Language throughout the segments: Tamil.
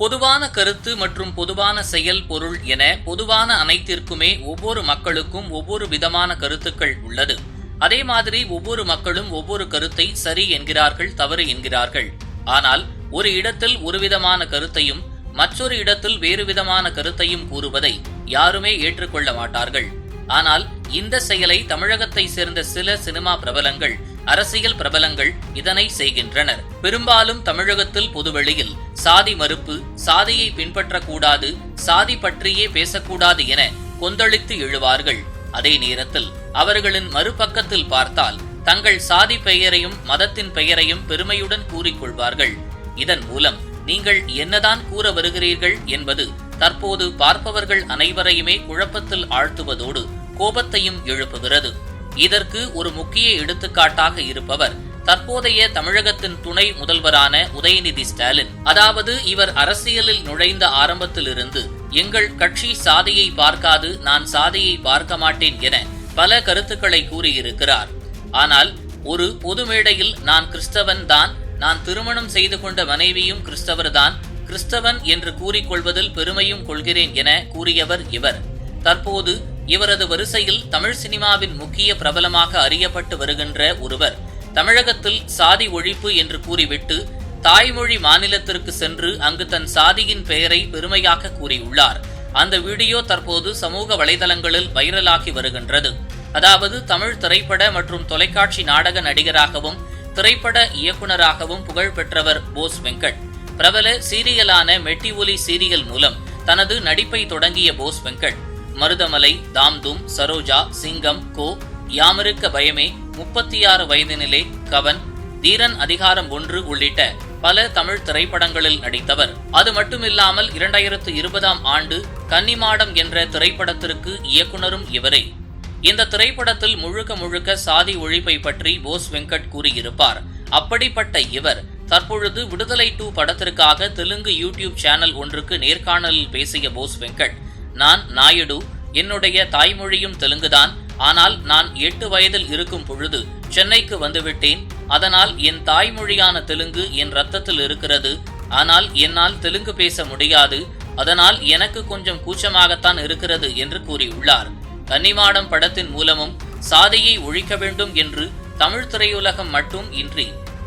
பொதுவான கருத்து மற்றும் பொதுவான செயல் பொருள் என பொதுவான அனைத்திற்குமே ஒவ்வொரு மக்களுக்கும் ஒவ்வொரு விதமான கருத்துக்கள் உள்ளது. அதே மாதிரி ஒவ்வொரு மக்களும் ஒவ்வொரு கருத்தை சரி என்கிறார்கள் தவறு என்கிறார்கள். ஆனால் ஒரு இடத்தில் ஒரு விதமான கருத்தையும் மற்றொரு இடத்தில் வேறு விதமான கருத்தையும் கூறுவதை யாருமே ஏற்றுக்கொள்ள மாட்டார்கள். ஆனால் இந்த செயலை தமிழகத்தை சேர்ந்த சில சினிமா பிரபலங்கள் அரசியல் பிரபலங்கள் இதனை செய்கின்றனர். பெரும்பாலும் தமிழகத்தில் பொதுவெளியில் சாதி மறுப்பு சாதியை பின்பற்றக்கூடாது சாதி பற்றியே பேசக்கூடாது என கொந்தளித்து எழுவார்கள். அதே நேரத்தில் அவர்களின் மறுபக்கத்தில் பார்த்தால் தங்கள் சாதி பெயரையும் மதத்தின் பெயரையும் பெருமையுடன் கூறிக்கொள்வார்கள். இதன் மூலம் நீங்கள் என்னதான் கூற வருகிறீர்கள் என்பது தற்போது பார்ப்பவர்கள் அனைவரையுமே குழப்பத்தில் ஆழ்த்துவதோடு கோபத்தையும் எழுப்புகிறது. இதற்கு ஒரு முக்கிய எடுத்துக்காட்டாக இருப்பவர் தற்போதைய தமிழகத்தின் துணை முதல்வரான உதயநிதி ஸ்டாலின். அதாவது இவர் அரசியலில் நுழைந்த ஆரம்பத்திலிருந்து எங்கள் கட்சி சாதியை பார்க்காது நான் சாதியை பார்க்க மாட்டேன் என பல கருத்துக்களை கூறியிருக்கிறார். ஆனால் ஒரு பொது மேடையில் நான் கிறிஸ்தவன் தான் நான் திருமணம் செய்து கொண்ட மனைவியும் கிறிஸ்தவர் தான் கிறிஸ்தவன் என்று கூறிக்கொள்வதில் பெருமையும் கொள்கிறேன் என கூறியவர் இவர். தற்போது இவரது வரிசையில் தமிழ் சினிமாவின் முக்கிய பிரபலமாக அறியப்பட்டு வருகின்ற ஒருவர். தமிழகத்தில் சாதி ஒழிப்பு என்று கூறிவிட்டு தாய்மொழி மாநிலத்திற்கு சென்று அங்கு தன் சாதியின் பெயரை பெருமையாக கூறியுள்ளார். அந்த வீடியோ தற்போது சமூக வலைதளங்களில் வைரலாகி வருகின்றது. அதாவது தமிழ் திரைப்பட மற்றும் தொலைக்காட்சி நாடக நடிகராகவும் திரைப்பட இயக்குனராகவும் புகழ் பெற்றவர் போஸ் வெங்கட். பிரபல சீரியலான மெட்டி ஒலி சீரியல் மூலம் தனது நடிப்பை தொடங்கிய போஸ் வெங்கட். மருதமலை தாம்தூம் சரோஜா சிங்கம் கோ யாமிருக்க பயமே முப்பத்தி ஆறு வயதினிலே கவன் தீரன் அதிகாரம் ஒன்று உள்ளிட்ட பல தமிழ் திரைப்படங்களில் நடித்தவர். அது மட்டுமில்லாமல் இரண்டாயிரத்து இருபதாம் ஆண்டு கன்னிமாடம் என்ற திரைப்படத்திற்கு இயக்குனரும் இவரே. இந்த திரைப்படத்தில் முழுக்க முழுக்க சாதி ஒழிப்பை பற்றி போஸ் வெங்கட் கூறியிருப்பார். அப்படிப்பட்ட இவர் தற்பொழுது விடுதலை டூ படத்திற்காக தெலுங்கு யூடியூப் சேனல் ஒன்றுக்கு நேர்காணலில் பேசிய போஸ் வெங்கட் நான் நாயுடு என்னுடைய தாய்மொழியும் தெலுங்குதான். ஆனால் நான் எட்டு வயதில் இருக்கும் பொழுது சென்னைக்கு வந்துவிட்டேன். அதனால் என் தாய்மொழியான தெலுங்கு என் ரத்தத்தில் இருக்கிறது. ஆனால் என்னால் தெலுங்கு பேச முடியாது. அதனால் எனக்கு கொஞ்சம் கூச்சமாகத்தான் இருக்கிறது என்று கூறியுள்ளார். கன்னிமாடம் படத்தின் மூலமும் சாதியை ஒழிக்க வேண்டும் என்று தமிழ் திரையுலகம் மட்டும் இன்றி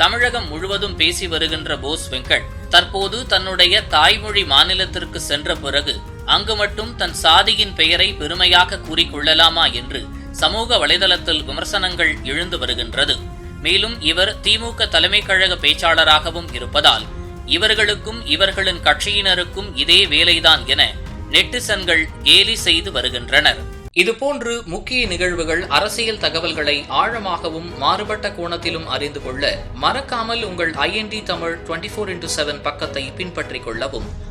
தமிழகம் முழுவதும் பேசி வருகின்ற போஸ் வெங்கட் தற்போது தன்னுடைய தாய்மொழி மாநிலத்திற்கு சென்ற பிறகு அங்கு மட்டும் தன் சாதியின் பெயரை பெருமையாக கூறிக்கொள்ளலாமா என்று சமூக வலைதளத்தில் விமர்சனங்கள் எழுந்து வருகின்றது. மேலும் இவர் திமுக தலைமை கழக பேச்சாளராகவும் இருப்பதால் இவர்களுக்கும் இவர்களின் கட்சியினருக்கும் இதே வேலைதான் என நெட்டிசன்கள் கேலி செய்து வருகின்றனர். இதுபோன்று முக்கிய நிகழ்வுகள் அரசியல் தகவல்களை ஆழமாகவும் மாறுபட்ட கோணத்திலும் அறிந்து கொள்ள மறக்காமல் உங்கள் IND Tamil twenty four into seven பக்கத்தை பின்பற்றிக் கொள்ளவும்.